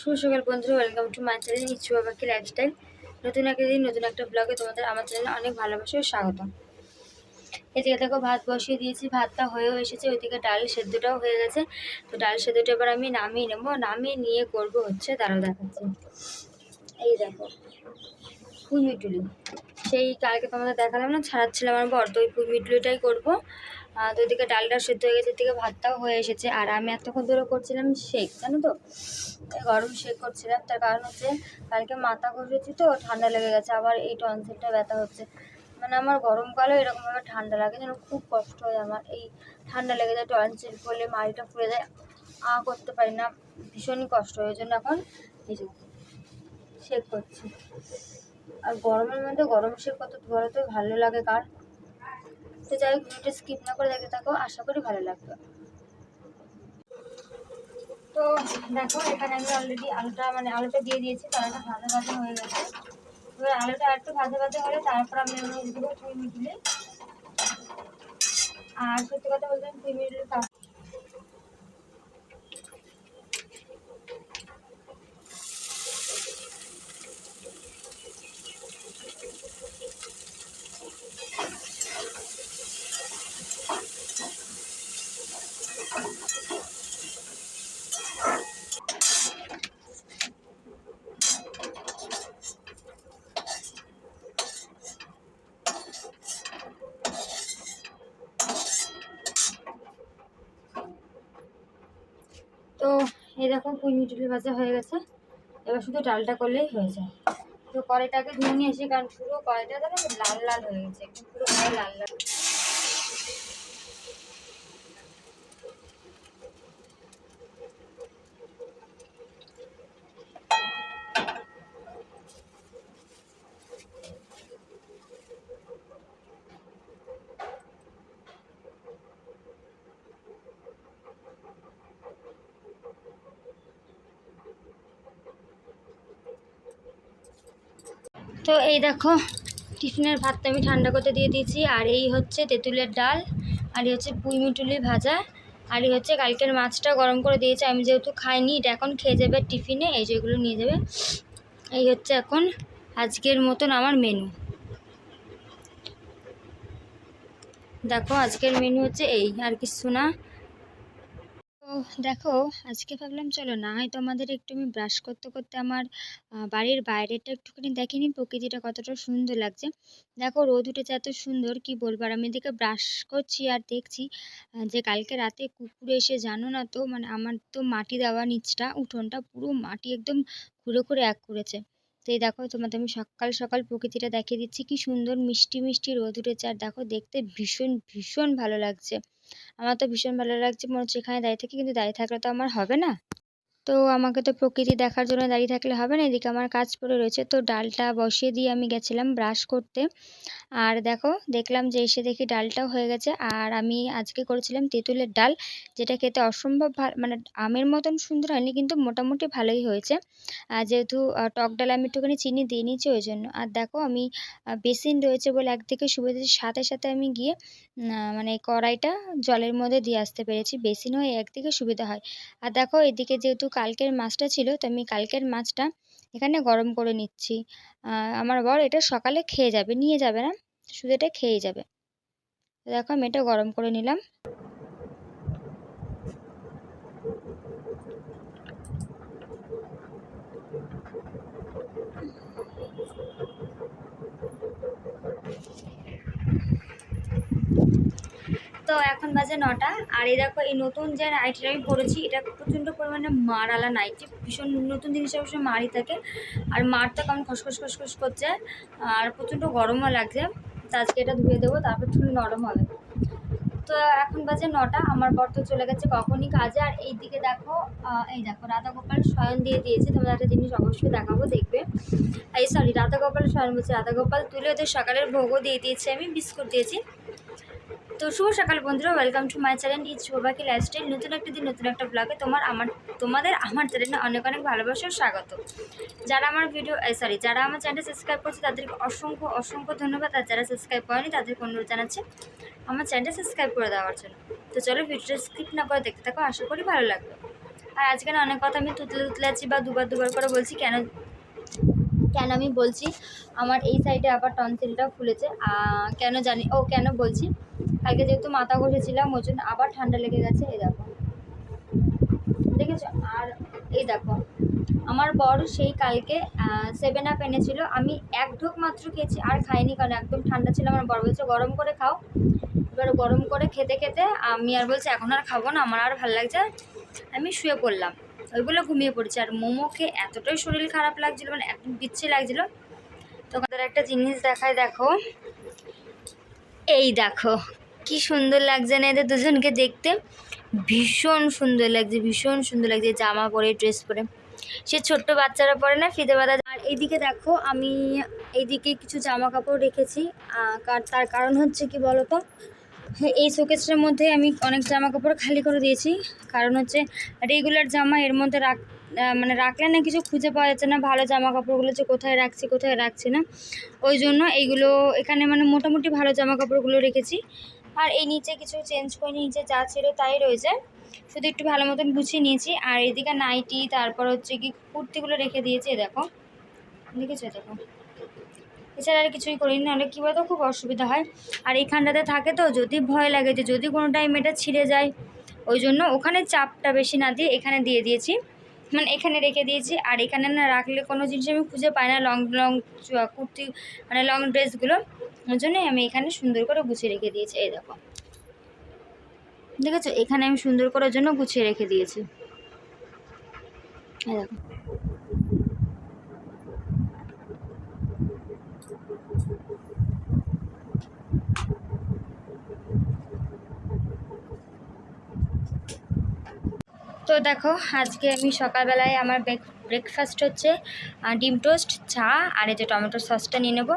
শুভ সকাল বন্ধুরা welcome to my channel Ichhu Babaki lifestyle নতুন একটা দিন, নতুন একটা ব্লগে তোমাদের, আমার চ্যানেলে অনেক ভালোবাসা ও স্বাগত এদিকে দেখো, ভাত বসিয়ে দিয়েছি, ভাতটা হয়েও এসেছে, ওইদিকে ডাল সেদ্ধটাও হয়ে গেছে। তো ডাল সেদ্ধটা এবার আমি নামিয়ে নেব, নামিয়ে নিয়ে করব হচ্ছে তারাও দেখাচ্ছি। এই দেখো, পুঁই মিটুলি। সেই কালকে তোমাদের দেখালাম না, ছাড়াচ্ছিলাম আমার বর তো ওই পুঁই মিটুলিটাই করব। তো ডালটা সেদ্ধ হয়ে গেছে, এদিকে ভাতটাও হয়ে এসেছে। আর আমি এতক্ষণ ধরে করছিলাম শেক, জানো তো? গরম শেক করছিলাম। তার কারণ হচ্ছে কালকে মাথা ঘষেছি তো, ঠান্ডা লেগে গেছে। আবার এই টনসিলটা ব্যথা হচ্ছে। মানে আমার গরমকালেও এরকমভাবে ঠান্ডা লাগে, যেন খুব কষ্ট হয় আমার। এই ঠান্ডা লেগে যায়, টনসিল পড়লে মাড়িটা ফুলে যায়। আ করতে পারি না, ভীষণই কষ্ট হয়। ওই জন্য এখন শেক করছি। আর গরমের মধ্যে গরম শেক কত বলো তো ভালো লাগে কার? তো যাই হোক, ভিডিওটা স্কিপ না করে দেখে থাকো, আশা করি ভালো লাগবে। তো দেখো, এখানে আমি অলরেডি আলুটা মানে আলুটা দিয়ে দিয়েছি আলুটা ভাজা ভাজা হয়ে গেছে। এবার আলুটা একটু ভাজা ভাজা হলে তারপর আমি এগুলো দেবো আর সত্যি কথা বলতে আমি পুঁই তো এরকম কুই মিটুলি ভাজা হয়ে গেছে। এবার শুধু ডালটা করলেই হয়ে যায়। তো কড়াইটাকে ধুয়ে নিয়ে এসে কারণ পুরো কড়াইটা দেখো লাল লাল হয়ে গেছে পুরো লাল লাল। তো এই দেখো, টিফিনের ভাতটা আমি ঠান্ডা করতে দিয়ে দিয়েছি। আর এই হচ্ছে তেঁতুলের ডাল, আর এই হচ্ছে পুঁই মিটুলি ভাজা, আর এই হচ্ছে কালকের মাছটা গরম করে দিয়েছে। আমি যেহেতু খাইনি, এটা এখন খেয়ে যাবে টিফিনে, এই যেগুলো নিয়ে যাবে। এই হচ্ছে এখন আজকের মতন আমার মেনু দেখো আজকের মেনু হচ্ছে এই, আর কিছু না। তো দেখো, আজকে ভাবলাম চলো না হয়তো আমাদের একটু আমি ব্রাশ করতে করতে আমার বাড়ির বাইরেটা একটুখানি দেখিনি প্রকৃতিটা কতটা সুন্দর লাগছে। দেখো রোদ উঠেছে এত সুন্দর, কি বলব? আর আমি এদিকে ব্রাশ করছি আর দেখছি যে কালকে রাতে কুকুর এসে, জানো না তো? মানে আমার তো মাটি দেওয়া নিচটা, উঠোনটা পুরো মাটি একদম খুঁড়ে খুঁড়ে এক করেছে। তো এই দেখো তোমাদের আমি সকাল সকাল প্রকৃতিটা দেখিয়ে দিচ্ছি, কি সুন্দর মিষ্টি মিষ্টি রোদ উঠেছে। আর দেখো দেখতে ভীষণ ভীষণ ভালো লাগছে। আমার তো ভীষণ ভালো লাগছে। মনে হচ্ছে এখানে দাঁড়িয়ে থাকি, কিন্তু দাঁড়িয়ে থাকলে তো আমার হবে না। তো আমাকে তো প্রকৃতি দেখার জন্য দাঁড়িয়ে থাকলে হবে না, এদিকে আমার কাজ পড়ে রয়েছে। তো ডালটা বসিয়ে দিয়ে আমি গেছিলাম ব্রাশ করতে। আর দেখো, দেখলাম যে এসে দেখি ডালটাও হয়ে গেছে। আর আমি আজকে করেছিলাম তেঁতুলের ডাল, যেটা খেতে অসম্ভব মানে আমের মতন সুন্দর হয়নি, কিন্তু মোটামুটি ভালোই হয়েছে। যেহেতু টক ডাল আমি একটুখানি চিনি দিয়ে নিয়েছি, ওই জন্য। আর দেখো, আমি বেসিন রয়েছে বলে একদিকে সুবিধা সাথে সাথে আমি গিয়ে মানে কড়াইটা জলের মধ্যে দিয়ে আসতে পেরেছি। বেসিন হয়ে একদিকে সুবিধা হয়। আর দেখো, এদিকে যেহেতু কালকের মাছটা ছিল, তো আমি কালকের মাছটা এখানে গরম করে নিচ্ছি। আমার বর এটা সকালে খেয়ে যাবে, নিয়ে যাবে না, শুধু এটা খেয়ে যাবে। দেখো আমি এটা গরম করে নিলাম। তো এখন বাজে নটা। আর এই দেখো, এই নতুন যে নাইটিটা আমি পরেছি এটা প্রচণ্ড পরিমাণে মারালা নাইটি ভীষণ নতুন জিনিস অবশ্যই মারই থাকে। আর মারটা কেমন খসখস খসখস করছে। আর প্রচণ্ড গরমও লাগছে। তো আজকে এটা ধুয়ে দেবো, তারপর একটু নরম হবে। তো এখন বাজে নটা, আমার বর তো চলে গেছে কখনই কাজে। আর এই দিকে দেখো এই দেখো রাধা গোপাল শয়ন দিয়ে দিয়েছে। তোমাদের একটা জিনিস অবশ্যই দেখাবো, দেখবে। এই সরি রাধা গোপাল শয়ন বলছি রাধা গোপাল তুলে ওদের সকালের ভোগও দিয়ে দিয়েছি আমি, বিস্কুট দিয়েছি। তো শুভ সকাল বন্ধুরা welcome to my channel is শোভাকি lifestyle নতুন একটা দিন, নতুন একটা ব্লগে তোমার আমার, তোমাদের, আমার চ্যানেলে অনেক অনেক ভালোবাসার স্বাগত। যারা আমার ভিডিও সরি যারা আমার চ্যানেল সাবস্ক্রাইব করছে, তাদেরকে অসংখ্য অসংখ্য ধন্যবাদ। আর যারা সাবস্ক্রাইব করেনি, তাদেরকে অনুরোধ জানাচ্ছে, আমার চ্যানেলটা সাবস্ক্রাইব করে দেওয়ার জন্য। তো চলো ভিডিওটা স্কিপ না করে দেখতে থাকো, আশা করি ভালো লাগবে। আর আজকে অনেক কথা আমি তুতলে তুতলে আছি বা দুবার দুবার করে বলছি, কেন কেন আমি বলছি? আমার এই সাইডে আবার টনসিলটা ফুলেছে। কেন জানি, ও কেন বলছি? কালকে যেহেতু মাথা ঘষেছিলাম ওই জন্য আবার ঠান্ডা লেগে গেছে, এই দেখো। দেখেছ? আর এই দেখো, আমার বর সেই কালকে সেভেন আপ এনেছিল। আমি এক ঢোক মাত্র খেয়েছি, আর খাইনি কারণ একদম ঠান্ডা ছিল। আমার বর বলছে, গরম করে খাও। এবার গরম করে খেতে খেতে আমি আর বলছি, এখন আর খাব না, আমার আর ভালো লাগছে আমি শুয়ে পড়লাম। ওইগুলো ঘুমিয়ে পড়ছি। আর মোমোকে এতটাই শরীর খারাপ লাগছিল মানে একদম বিচ্ছে লাগছিল। তো তাদের একটা জিনিস দেখায় দেখো। এই দেখো, কি সুন্দর লাগছে না এদের দুজনকে দেখতে? ভীষণ সুন্দর লাগছে, ভীষণ সুন্দর লাগছে জামা পরে ড্রেস পরে। সে ছোট্ট বাচ্চারা পরে না ফিতে বাঁধা আর এইদিকে দেখো, আমি এইদিকে কিছু জামা কাপড় রেখেছি কার- তার কারণ হচ্ছে কি বলতো? এই শোকেসটার মধ্যে আমি অনেক জামা কাপড় খালি করে দিয়েছি। কারণ হচ্ছে রেগুলার জামা এর মধ্যে রাখ মানে রাখলে না কিছু খুঁজে পাওয়া যাচ্ছে না, ভালো জামা কাপড়গুলো যে কোথায় রাখছি কোথায় রাখছি না। ওই জন্য এইগুলো, এখানে মানে মোটামুটি ভালো জামা কাপড়গুলো রেখেছি। আর এই নিচে কিছু চেঞ্জ করে নিচে যা ছিল তাই রয়েছে। শুধু একটু ভালো মতন গুছিয়ে নিয়েছি। আর এদিকে নাইটি তারপর হচ্ছে কি কুর্তিগুলো রেখে দিয়েছি দেখো। দেখেছ দেখো। এছাড়া আর কিছুই করিনি, নাহলে কী বলতো, খুব অসুবিধা হয়। আর এইখানটাতে থাকে তো, যদি ভয় লাগে যে যদি কোনো টাইম এটা ছিঁড়ে যায়, ওই জন্য ওখানে চাপটা বেশি না দিয়ে এখানে দিয়ে দিয়েছি। মানে এখানে রেখে দিয়েছি, আর এখানে না রাখলে কোনো জিনিস আমি খুঁজে পাই না লং লং কুর্তি মানে লং ড্রেসগুলো ওই জন্যই আমি এখানে সুন্দর করে গুছিয়ে রেখে দিয়েছি, এই দেখো। দেখেছ? এখানে আমি সুন্দর করার জন্য গুছিয়ে রেখে দিয়েছি। এই দেখো। তো দেখো, আজকে আমি সকালবেলায় আমার ব্রেকফাস্ট হচ্ছে ডিম টোস্ট, চা, আর এই যে টমেটো সসটা নিয়ে নেব।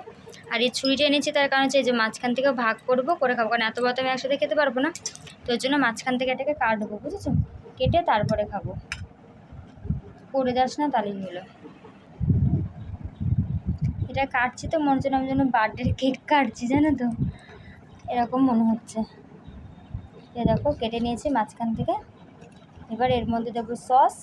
আর এই ছুরিটা এনেছি, তার কারণ হচ্ছে যে মাঝখান থেকে ভাগ করব, করে খাব, কারণ এত বড় আমি একসাথে খেতে পারব না। তো ওর জন্য মাঝখান থেকে এটাকে কাটবো, বুঝেছ? কেটে তারপরে খাব। করে যাস না, তাহলেই হলো। এটা কাটছি তো, মনে হচ্ছে আমি যেন বার্থডের কেক কাটছি, জানো তো? এরকম মনে হচ্ছে। এ দেখো, কেটে নিয়েছি মাঝখান থেকে। এবার এর মধ্যে দেবো সস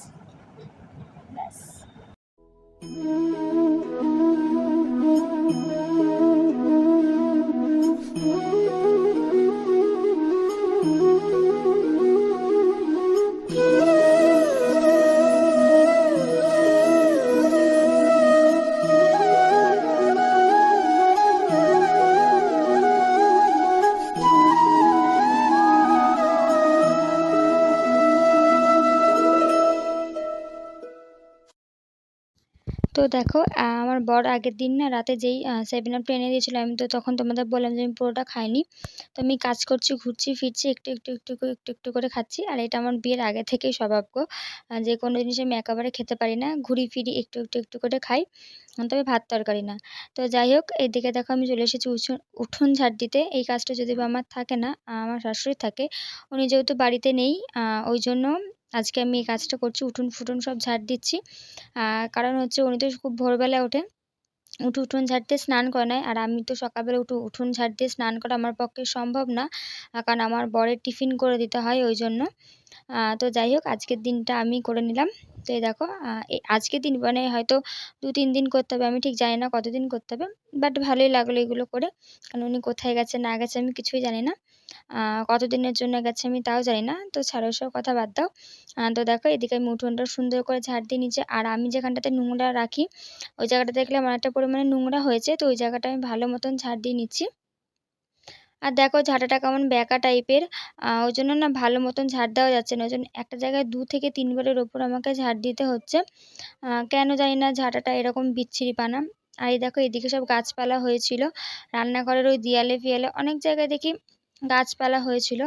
দেখো আমার বর আগের দিন না রাতে যেই সেভেন আপটা এনে দিয়েছিলো, আমি তো তখন তোমাদের বললাম যে আমি পুরোটা খাইনি। তো আমি কাজ করছি, ঘুরছি, ফিরছি, একটু একটু একটু একটু একটু করে খাচ্ছি। আর এটা আমার বিয়ের আগে থেকেই স্বভাব গো। যে কোনো জিনিস আমি একেবারে খেতে পারি না। ঘুরি, ফিরি, একটু একটু একটু করে খাই। তবে ভাত তরকারি না। তো যাই হোক, এদিকে দেখো আমি চলে এসেছি উঠোন উঠোন ঝাড় দিতে। এই কাজটা যদি আমার থাকে না আমার শাশুড়ি থাকে। উনি যেহেতু বাড়িতে নেই ওই জন্য আজকে আমি এই কাজটা করছি, উঠোন ফুটুন সব ঝাড় দিচ্ছি। কারণ হচ্ছে উনি তো খুব ভোরবেলায় ওঠে। উঠে উঠোন দিয়ে স্নান করে নেয়। আর আমি তো সকালবেলা উঠে উঠোন ঝাড় দিয়ে স্নান করা আমার পক্ষে সম্ভব না। কারণ আমার বরের টিফিন করে দিতে হয় ওই জন্য। তো যাই হোক, আজকের দিনটা আমি করে নিলাম। তো এই দেখো আজকের দিন মানে হয়তো দু, তিন দিন করতে হবে, আমি ঠিক জানি না কতদিন করতে হবে। বাট ভালোই লাগল এগুলো করে। কারণ উনি কোথায় গেছে, না গেছে আমি কিছুই জানি না। কতদিনের জন্য গেছে আমি তাও জানি না। তো ছাড়ো সব কথা বাদ দাও। তো দেখো, এদিকে আমি উঠোনটা সুন্দর করে ঝাড় দিয়ে নিচে, আর আমি যেখানটাতে নোংরা রাখি, ওই জায়গাটা দেখলাম অনেকটা পরিমাণে নোংরা হয়েছে। তো ওই জায়গাটা আমি ভালো মতন ঝাড় দিয়ে নিচ্ছি। আর দেখো, ঝাঁটাটা কেমন ব্যাকা টাইপের। ওই জন্য না ভালো মতন ঝাড় দেওয়া যাচ্ছে না। ওই জন্য একটা জায়গায় দু থেকে তিনবারের ওপর আমাকে ঝাড় দিতে হচ্ছে। কেন জানি না ঝাঁটাটা এরকম বিচ্ছিরি পানা। আর এই দেখো, এদিকে সব গাছপালা হয়েছিল। রান্নাঘরের ওই দেয়ালে ফিয়ালে অনেক জায়গায় দেখি গাছপালা হয়েছিল।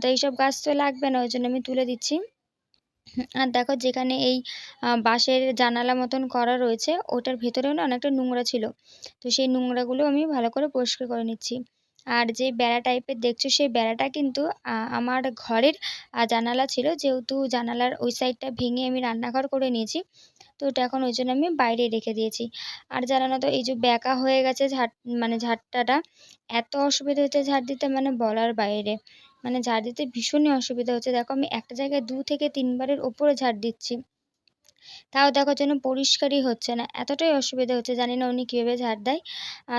তো এইসব গাছ তো লাগবে না, ওই জন্য আমি তুলে দিচ্ছি। আর দেখো যেখানে এই বাঁশের জানালা মতন করা রয়েছে, ওটার ভেতরেও না অনেকটা নোংরা ছিল। তো সেই নোংরাগুলো আমি ভালো করে পরিষ্কার করে নিচ্ছি। আর যে বেড়া টাইপের দেখছ সেই বেড়াটা কিন্তু আমার ঘরের জানালা ছিল। যেহেতু জানালার ওই সাইডটা ভেঙে আমি রান্নাঘর করে নিয়েছি, তো ওটা এখন ওই জন্য আমি বাইরে রেখে দিয়েছি। আর জানো না তো, এই যে ব্যাকা হয়ে গেছে ঝাড় মানে ঝাড়টাটা, এত অসুবিধা হচ্ছে ঝাড় দিতে মানে বলার বাইরে। মানে ঝাড় দিতে ভীষণই অসুবিধা হচ্ছে। দেখো আমি একটা জায়গায় দু থেকে তিনবারের ওপরে ঝাড় দিচ্ছি। তাও দেখো যেন পরিষ্কারই হচ্ছে না। এতটাই অসুবিধা হচ্ছে, জানি না উনি কীভাবে ঝাড় দেয়।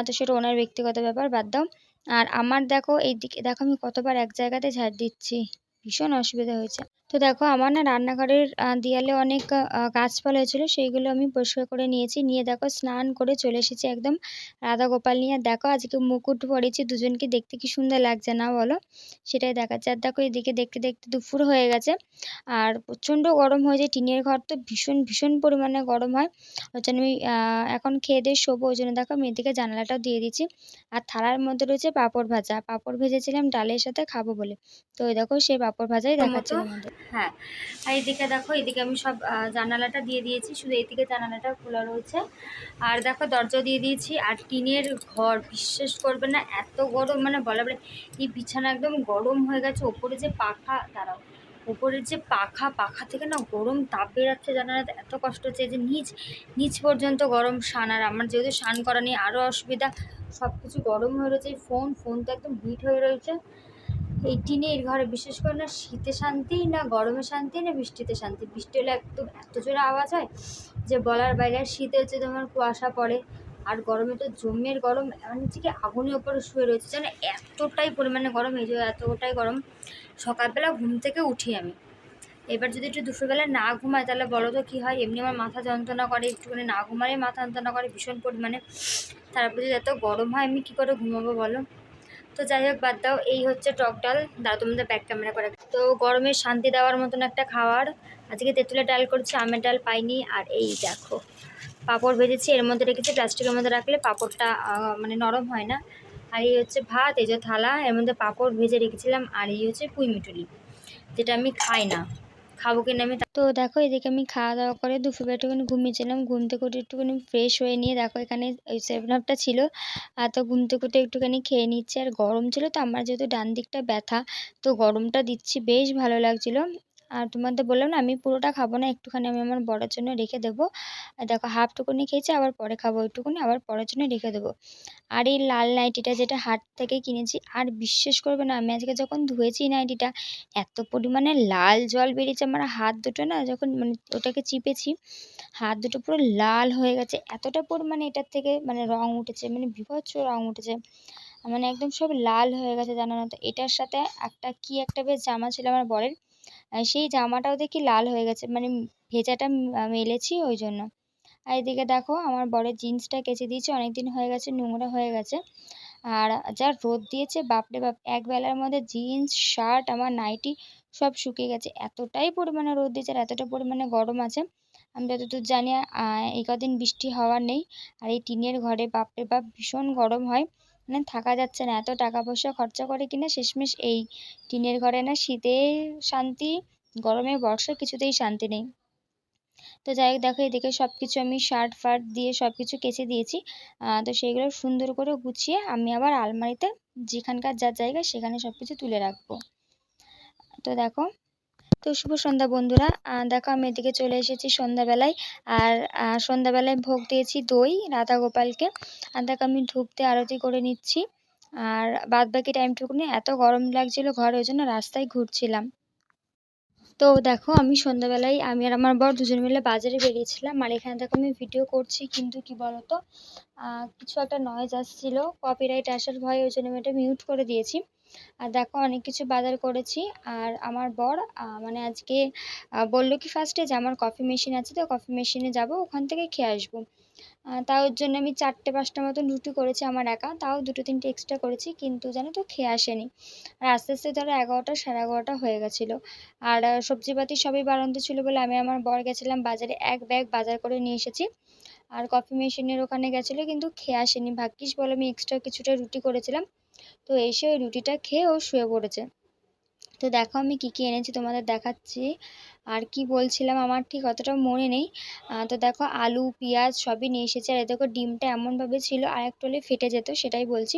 তো সেটা ওনার ব্যক্তিগত ব্যাপার, বাদ দাও। আর আমার দেখো এই দিকে দেখো আমি কতবার এক জায়গাতে ঝাড় দিচ্ছি। ভীষণ অসুবিধা হয়েছে। তো দেখো আমার না রান্নাঘরের দেয়ালে অনেক গাছপালা হয়েছিলো সেইগুলো আমি পরিষ্কার করে নিয়েছি। নিয়ে দেখো স্নান করে চলে এসেছি একদম রাধা গোপাল নিয়ে। আর দেখো আজকে মুকুট পরেছি দুজনকে দেখতে কি সুন্দর লাগছে না বলো? সেটাই দেখাচ্ছে। আর দেখো এদিকে দেখতে দেখতে দুপুর হয়ে গেছে। আর প্রচণ্ড গরম হয়ে যায় টিনের ঘর তো ভীষণ ভীষণ পরিমাণে গরম হয়। ওই জন্য আমি এখন খেয়ে দিয়ে শোবো। ওই জন্য দেখো আমি এদিকে জানালাটাও দিয়ে দিচ্ছি। আর থালার মধ্যে রয়েছে পাঁপড় ভাজা। পাঁপড় ভেজেছিলাম ডালের সাথে খাব বলে। তো ওই দেখো সেই পাঁপড় ভাজাই দেখাচ্ছিল আমাদের হ্যাঁ আর এদিকে দেখো, এদিকে আমি সব জানালাটা দিয়ে দিয়েছি, শুধু এদিকে জানালাটা খোলা রয়েছে। আর দেখো, দরজা দিয়ে দিয়েছি, আর টিনের ঘর, বিশ্বাস করবে না, এত গরম মানে বলা বলে, এই বিছানা একদম গরম হয়ে গেছে, ওপরে যে পাখা, দাঁড়াও উপরের যে পাখা পাখা থেকে না গরম তাপ বেরাচ্ছে জানালাতে, এত কষ্ট হচ্ছে যে নিচ নিচ পর্যন্ত গরম সান আর আমার যেহেতু স্নান করা নিয়ে আরও অসুবিধা সব কিছু গরম হয়ে রয়েছে ফোন ফোন তো একদম হিট হয়ে রয়েছে। এই টিনের ঘরে বিশেষ করে না শীতে শান্তি না গরমে শান্তি না বৃষ্টিতে শান্তি। বৃষ্টি হলে একদম এত জোরে আওয়াজ হয় যে বলার বাইরে শীতে হচ্ছে তোমার কুয়াশা পড়ে। আর গরমে তো জমের গরম মানে হচ্ছে কি আগুনের ওপরে শুয়ে রয়েছে। যেন এতটাই পরিমাণে গরম, এই যে এতটাই গরম। সকালবেলা ঘুম থেকে উঠি আমি। এবার যদি একটু দুপুরবেলা না ঘুমায় তাহলে বলো তো কী হয়? এমনি আমার মাথা যন্ত্রণা করে, একটুখানি না ঘুমালে মাথা যন্ত্রণা করে ভীষণ পরিমাণে। তারপরে যদি এত গরম হয় আমি কী করে ঘুমাবো বলো? তো যাই হোক, বাদ দাও, এই হচ্ছে টক ডাল। দাঁড়া তোমাদের ব্যাক ক্যামেরা করে। তো গরমে শান্তি দেওয়ার মতন একটা খাওয়ার। আজকে তেঁতুলের ডাল করছি, আমের ডাল পাইনি, আর এই দেখো, পাপড় ভেজেছি। এর মধ্যে রেখেছি প্লাস্টিকের মধ্যে রাখলে পাঁপড়টা মানে নরম হয় না। আর এই হচ্ছে ভাত, এই যে থালা, এর মধ্যে পাঁপড় ভেজে রেখেছিলাম। আর এই হচ্ছে পুঁই মিটুলি, যেটা আমি খাই না। খাব কিনা আমি তো দেখো, এদিকে আমি খাওয়া দাওয়া করে দুপুরবেলা একটুখানি ঘুমিয়েছিলাম। ঘুম থেকে উঠে একটুখানি ফ্রেশ হয়ে নিয়ে দেখো, এখানে ওই সেভেন আপটা ছিল। আর তো ঘুম থেকে উঠে একটুখানি খেয়ে নিচ্ছে। আর গরম ছিল তো, আমার যেহেতু ডান দিকটা ব্যথা, তো গরমটা দিচ্ছি, বেশ ভালো লাগছিল। আর তোমাদের বললাম না, আমি পুরোটা খাব না, একটুখানি আমি আমার বড়ার জন্য রেখে দেবো। দেখো, হাফটুকুনি খেয়েছি, আবার পরে খাব ওইটুকুনি, আবার পরের জন্য রেখে দেবো। আর এই লাল নাইটিটা যেটা হাট থেকে কিনেছি, আর বিশ্বাস করবে না, আমি আজকে যখন ধুয়েছি নাইটিটা, এত পরিমাণে লাল জল বেরিয়েছে আমার হাত দুটো না, যখন মানে ওটাকে চিপেছি, হাত দুটো পুরো লাল হয়ে গেছে, এতটা পরিমাণে এটার থেকে মানে রং উঠেছে মানে বিভৎস রং উঠেছে। মানে একদম সব লাল হয়ে গেছে, জানো না তো? এটার সাথে একটা কি একটা বেশ জামা ছিল আমার বরের সেই জামাটাও দেখি লাল হয়ে গেছে মানে ভেজাটা মেলেছি ওই জন্য। আর এদিকে দেখো, আমার বরের জিন্সটা কেচে দিয়েছি অনেক দিন হয়ে গেছে, নোংরা হয়ে গেছে। আর যা রোদ দিয়েছে, বাপরে বাপ, এক বেলার মধ্যে জিন্স, শার্ট, আমার নাইটি সব শুকিয়ে গেছে। এতটাই পরিমাণে রোদ দিয়েছে আর এতটা পরিমাণে গরম আছে। আমি যতদূর জানি এই কদিন বৃষ্টি হওয়ার নেই। আর এই টিনের ঘরে বাপরে বাপ ভীষণ গরম হয়। মানে থাকা যাচ্ছে না। এত টাকা পয়সা খরচা করে কিনা শেষমেশ এই টিনের ঘরে না শীতে শান্তি, গরমে বর্ষা, কিছুতেই শান্তি নেই। তো যাই হোক, দেখো এদিকে সব কিছু আমি শার্ট ফার্ট দিয়ে সব কিছু কেচে দিয়েছি। তো সেইগুলো সুন্দর করে গুছিয়ে আমি আবার আলমারিতে যেখানকার যা জায়গা সেখানে সব কিছু তুলে রাখব। তো দেখো তো শুভ সন্ধ্যা বন্ধুরা। দেখো আমি এদিকে চলে এসেছি সন্ধ্যাবেলায়। আর সন্ধ্যাবেলায় ভোগ দিয়েছি দই রাধা গোপালকে আর দেখো আমি ধূপ দিয়ে আরতি করে নিচ্ছি। আর বাদ বাকি টাইমটুকুনি এত গরম লাগছিল ঘরে, ওই জন্য রাস্তায় ঘুরছিলাম। তো দেখো আমি সন্ধ্যাবেলায়, আমি আর আমার বর দুজন মিলে বাজারে বেরিয়েছিলাম। আর এখানে দেখো আমি ভিডিও করছি, কিন্তু কি বলতো? কিছু একটা নয়েজ আসছিল কপিরাইট আসার ভয়ে ওই জন্য আমি এটা মিউট করে দিয়েছি। আর দেখো অনেক কিছু বাজার করেছি। আর আমার বর মানে আজকে বলল কি ফার্স্টে যে আমার কফি মেশিন আছে তো কফি মেশিনে যাব, ওখান থেকে খেয়ে আসব। তাও ওর জন্য আমি চারটে পাঁচটা মতন রুটি করেছি আমার একা, তাও দুটো তিনটে এক্সট্রা করেছি, কিন্তু জানো তো খেয়ে আসেনি। আর আস্তে আস্তে ধরো এগারোটা, সাড়ে এগারোটা হয়ে গেছিল। আর সবজিপাতি সবই বাড়ন্ত ছিল বলে আমি আমার বর গেছিলাম বাজারে, এক ব্যাগ বাজার করে নিয়ে এসেছি। আর কফি মেশিনের ওখানে গেছিল, কিন্তু খেয়ে আসেনি। ভাগ্যিস বলে আমি এক্সট্রা কিছুটা রুটি করেছিলাম। তো এসে ওই রুটিটা খেয়ে ও শুয়ে পড়েছে। তো দেখো আমি কী কী এনেছি তোমাদের দেখাচ্ছি। আর কি বলছিলাম আমার ঠিক অতটা মনে নেই। তো দেখো আলু, পেঁয়াজ সবই নিয়ে এসেছি। আর দেখো ডিমটা এমনভাবে ছিল, আর একটু হলে ফেটে যেত, সেটাই বলছি।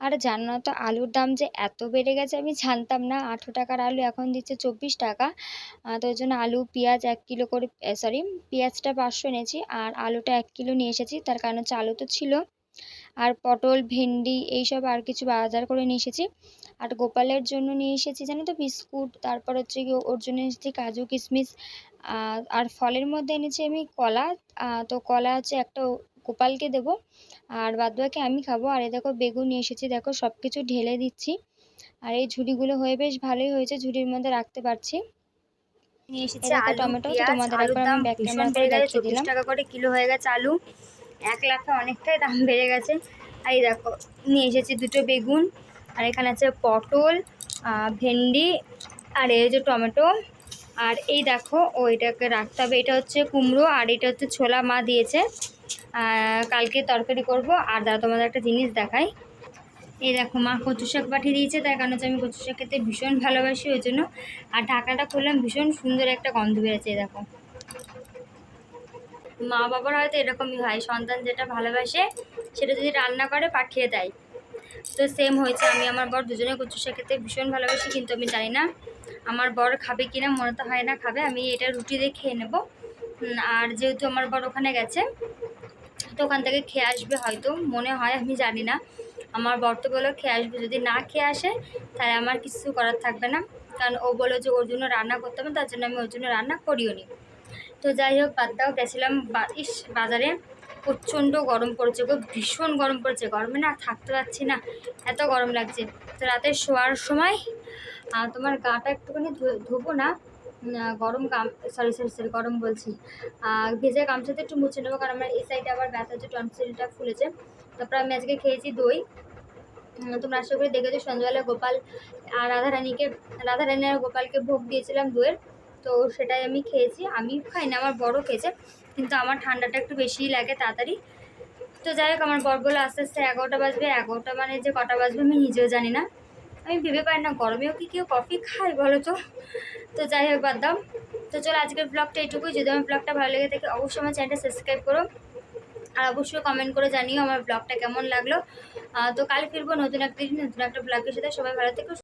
আর জানো না তো আলুর দাম যে এত বেড়ে গেছে আমি জানতাম না। আঠেরো টাকার আলু এখন দিচ্ছে চব্বিশ টাকা। তো ওই জন্য আলু, পেঁয়াজ এক কিলো করে সরি পেঁয়াজটা পাঁচশো এনেছি। আর আলুটা এক কিলো নিয়ে এসেছি। তার কারণ হচ্ছে আলু তো ছিল। আর পটল ভেন্ডি এইসব আর কিছু বাজার করে নিয়ে এসেছি। আর গোপালের জন্য নিয়ে এসেছি জানো তো বিস্কুট তারপর হচ্ছে কি ওর জন্য এসেছি কাজু কিশমিশ আর ফলের মধ্যে এনেছি আমি কলা। তো কলা হচ্ছে একটা গোপালকে দেবো আর বাদবাকি আমি খাব। আর এই দেখো বেগুন নিয়ে এসেছি দেখো সব কিছু ঢেলে দিচ্ছি। আর এই ঝুড়িগুলো হয়ে বেশ ভালোই হয়েছে ঝুড়ির মধ্যে রাখতে পারছি। নিয়ে এসেছি আলু টমেটো, পেঁয়াজ তোমাদের আলুর দাম ভীষণ করে বেড়ে গেছে চব্বিশ। টাকা করে কিলো হয়ে গেছে আলু। এক লাখে অনেকটাই দাম বেড়ে গেছে। আর এই দেখো, নিয়ে এসেছি দুটো বেগুন, আর এখানে আছে পটল ভেন্ডি, আর এই যে টমেটো। আর এই দেখো ও এটাকে রাখতে হবে। এটা হচ্ছে কুমড়ো, আর এটা হচ্ছে ছোলা মা দিয়েছে। কালকে তরকারি করব। আর দাদা, তোমাদের একটা জিনিস দেখাই। এই দেখো, মা কচু শাক পাঠিয়ে দিয়েছে। তার কারণ হচ্ছে আমি কচু শাক খেতে ভীষণ ভালোবাসি, ওই জন্য। আর ঢাকাটা খুললাম, ভীষণ সুন্দর একটা গন্ধ বেড়েছে এই দেখো। মা বাবার হয়তো এরকমই হয়। সন্তান যেটা ভালোবাসে, সেটা যদি রান্না করে, পাঠিয়ে দেয়। তো সেম হয়েছে। আমি আমার বর দুজনে কচু শাক খেতে ভীষণ ভালোবাসি, কিন্তু আমি জানি না আমার বর খাবে কিনা, মনে তো হয় না খাবে। আমি এটা রুটি দিয়ে খেয়ে নেব। আর যেহেতু আমার বর ওখানে গেছে, তো ওখান থেকে খেয়ে আসবে হয়তো। মনে হয়, আমি জানি না। আমার বর তো বলো খেয়ে আসবে। যদি না খেয়ে আসে, তাহলে আমার কিছু করার থাকবে না। কারণ ও বলো যে, ওর জন্য রান্না করতে হবে তার জন্য আমি ওর জন্য রান্না করিও নি। তো যাই হোক, বাদ দাও, গেছিলাম ইস, বাজারে। প্রচণ্ড গরম পড়েছে গো, ভীষণ গরম পড়েছে। গরমে না থাকতে পারছি না, এত গরম লাগছে। তো রাতে শোয়ার সময় তোমার গাটা একটুখানি ধুবো না গরম গাম সরি সরি সরি গরম বলছি। ভেজা গামছাতে একটু মুছে নেব, কারণ আমার এই সাইডে আবার ব্যথা হচ্ছে টনসিলটা ফুলেছে। তারপর আমি আজকে খেয়েছি দই। তোমরা আশা করি দেখেছ, সন্ধ্যাবেলা গোপাল আর রাধারানীকে, রাধারানী আর গোপালকে ভোগ দিয়েছিলাম দইয়ের। তো সেটাই আমি খেয়েছি। আমি খাই না আমার বড় খেয়েছে, কিন্তু আমার ঠান্ডাটা একটু বেশিই লাগে তাড়াতাড়ি। তো যাই হোক, আমার বরগুলো আস্তে আস্তে এগারোটা বাজবে, এগারোটা মানে যে কটা বাজবে আমি নিজেও জানি না। আমি ভেবে পাই না, গরমেও কি কেউ কফি খায় বলো তো? তো যাই হোক, বাদ দাও। তো চলো, আজকের ব্লগটা এইটুকুই। যদি আমার ব্লগটা ভালো লেগে থাকে, অবশ্যই আমার চ্যানেলটা সাবস্ক্রাইব করো। আর অবশ্যই কমেন্ট করে জানিও আমার ব্লগটা কেমন লাগল। তো কাল ফিরবো নতুন একটা নতুন একটা ব্লগের সাথে। সবাই ভালো থেকো।